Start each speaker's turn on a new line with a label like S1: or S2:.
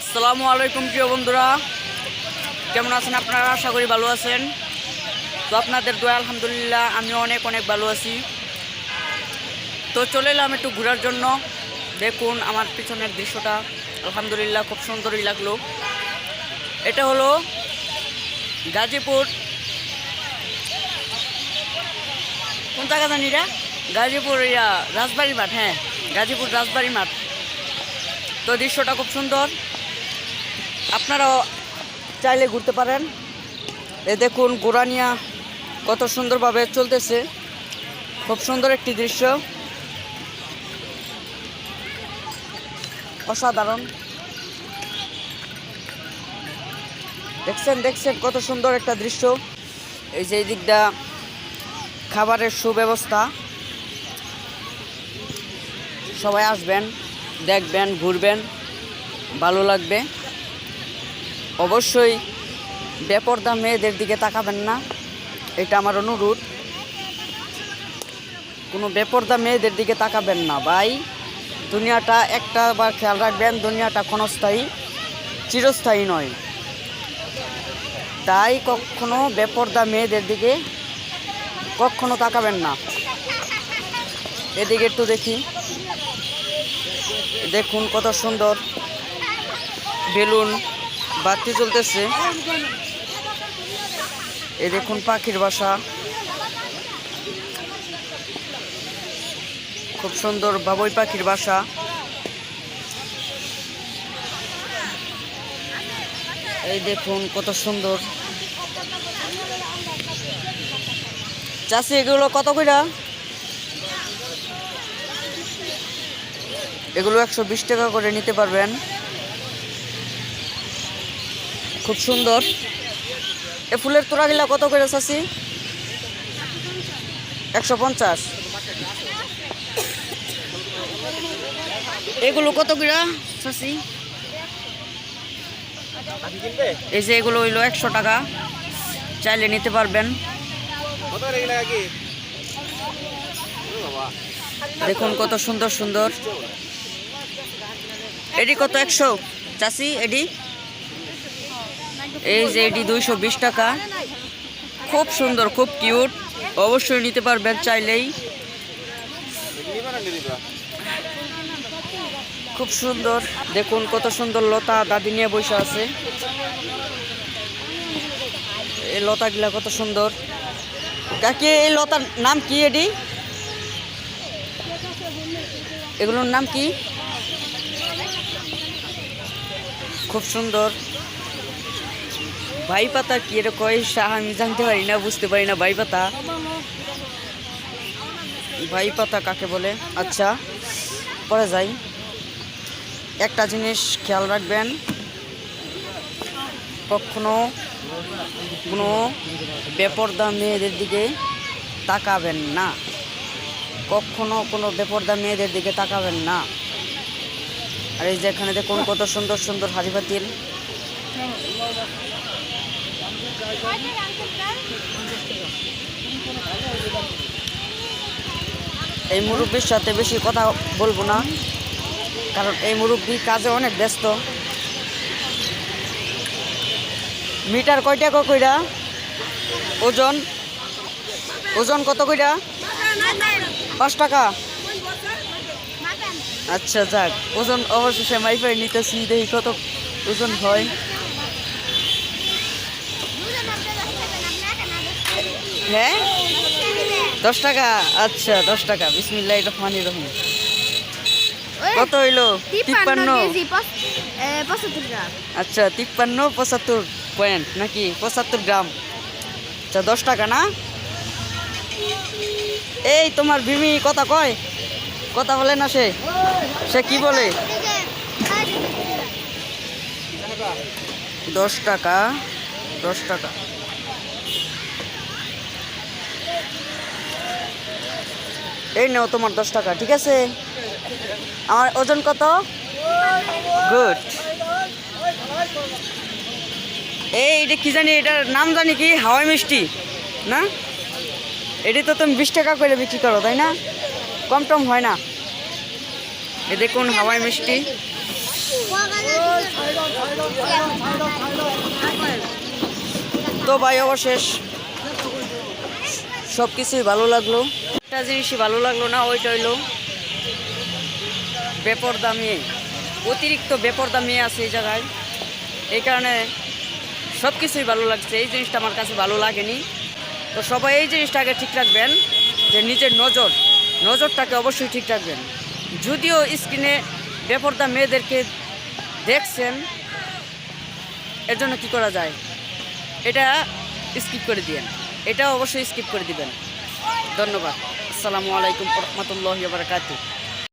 S1: আসসালামু আলাইকুম, প্রিয় বন্ধুরা। কেমন আছেন আপনারা? আশা করি ভালো আছেন। তো আপনাদের দোয়া, আলহামদুলিল্লাহ, আমিও অনেক অনেক ভালো আছি। তো চলে এলাম একটু ঘোরার জন্য। দেখুন, আমার পিছনের দৃশ্যটা আলহামদুলিল্লাহ খুব সুন্দরই লাগল। এটা হলো গাজীপুর। কোন জায়গা জানি রা? গাজীপুর ইয়া, রাজবাড়ি মাঠ হ্যাঁ গাজীপুর রাজবাড়ি মাঠ। তো দৃশ্যটা খুব সুন্দর। আপনারাও চাইলে ঘুরতে পারেন। এ দেখুন গোরানিয়া কত সুন্দরভাবে চলতেছে। খুব সুন্দর একটি দৃশ্য। অসাধারণ। দেখছেন দেখছেন কত সুন্দর একটা দৃশ্য। এই যে দিকটা খাবারের সুব্যবস্থা। সবাই আসবেন, দেখবেন, ঘুরবেন, ভালো লাগবে। অবশ্যই বেপরদা মেয়েদের দিকে তাকাবেন না। এটা আমার অনুরোধ। কোনো বেপরদা মেয়েদের দিকে তাকাবেন না ভাই। দুনিয়াটা একটা বার খেয়াল রাখবেন, দুনিয়াটা ক্ষণস্থায়ী, চিরস্থায়ী নয়। তাই কখনো বেপরদা মেয়েদের দিকে কখনো তাকাবেন না। এদিকে একটু দেখি। দেখুন কত সুন্দর বেলুন। বাতি চলতেছে এ দেখুন পাখির বাসা। খুব সুন্দর বাবুই পাখির বাসা। এই দেখুন কত সুন্দর। চাষি এগুলো কত কইরা? এগুলো একশো বিশ টাকা করে নিতে পারবেন। খুব সুন্দর। এ ফুলের তোড়াগুলা কত করে চাষি একশো পঞ্চাশ। এগুলো কত করে এই যে এগুলো হইল একশো টাকা। চাইলে নিতে পারবেন। দেখুন কত সুন্দর সুন্দর। এডি কত একশো? চাষি এডি? এই যে এটি দুইশো বিশ টাকা। খুব সুন্দর, খুব কিউট। অবশ্যই নিতে পারবেন চাইলেই। খুব সুন্দর। দেখুন কত সুন্দর লতা দাদি নিয়ে বসে আছে। এই লতাগুলা কত সুন্দর। কাকি, এই লতার নাম কি এটি? এগুলোর নাম কি? খুব সুন্দর। ভাই পাতা কি এটা কয় আমি জানতে পারি না, বুঝতে পারি না ভাই পাতা ভাই পাতা কাকে বলে? আচ্ছা পরে যাই। একটা জিনিস খেয়াল রাখবেন, কখনো কোনো বেপরদা মেয়েদের দিকে তাকাবেন না। কখনো কোনো বেপরদা মেয়েদের দিকে তাকাবেন না। আর এই যে এখানে দেখুন কত সুন্দর সুন্দর হাড়ি পাতিল এই মুরব্বীর সাথে বেশি কথা বলব না, কারণ এই মুরব্বী কাজে অনেক ব্যস্ত। মিটার কয় টাকা কইরা? ওজন? ওজন কত কইরা? পাঁচ টাকা? আচ্ছা যাক, ওজন অবশেষে মাইফাই নিতেছি, দেখি কত ওজন হয়। হ্যাঁ? দশ টাকা? আচ্ছা দশ টাকা। বিসমিল্লাহ রহমান রহিম। কত হইল? তিপ্পান্ন আচ্ছা তিপ্পান্ন পঁচাত্তর পয়েন্ট নাকি পঁচাত্তর গ্রাম? আচ্ছা দশ টাকা না? এই তোমার ভিমি কথা কয়? কথা বলে না সে? সে কি বলে? দশ টাকা দশ টাকা। এই নেও তোমার দশ টাকা ঠিক আছে? আমার ওজন কত? গুড এই এটা কী জানি এটার নাম জানি কি? হাওয়াই মিষ্টি না? এটি তো তুমি বিশ টাকা করে বিক্রি করো তাই না? কম টম হয় না। এ দেখুন হাওয়াই মিষ্টি। তো ভাই অবশেষ। সব কিছুই ভালো লাগল। একটা জিনিসই ভালো লাগল না, ওইটা হইল বেপরদা মেয়ে অতিরিক্ত বেপরদা মেয়ে আছে এই জায়গায়। এই কারণে সব কিছুই ভালো লাগছে, এই জিনিসটা আমার কাছে ভালো লাগেনি। তো সবাই এই জিনিসটাকে ঠিক রাখবেন, যে নিজের নজর, নজরটাকে অবশ্যই ঠিক রাখবেন। যদিও স্ক্রিনে বেপরদা মেয়েদেরকে দেখছেন, এর জন্য কী করা যায়? এটা স্কিপ করে দিয়েন। এটা অবশ্যই স্কিপ করে দিবেন। ধন্যবাদ। আসসালামু আলাইকুম রহমতুল্লাহ বারকাতু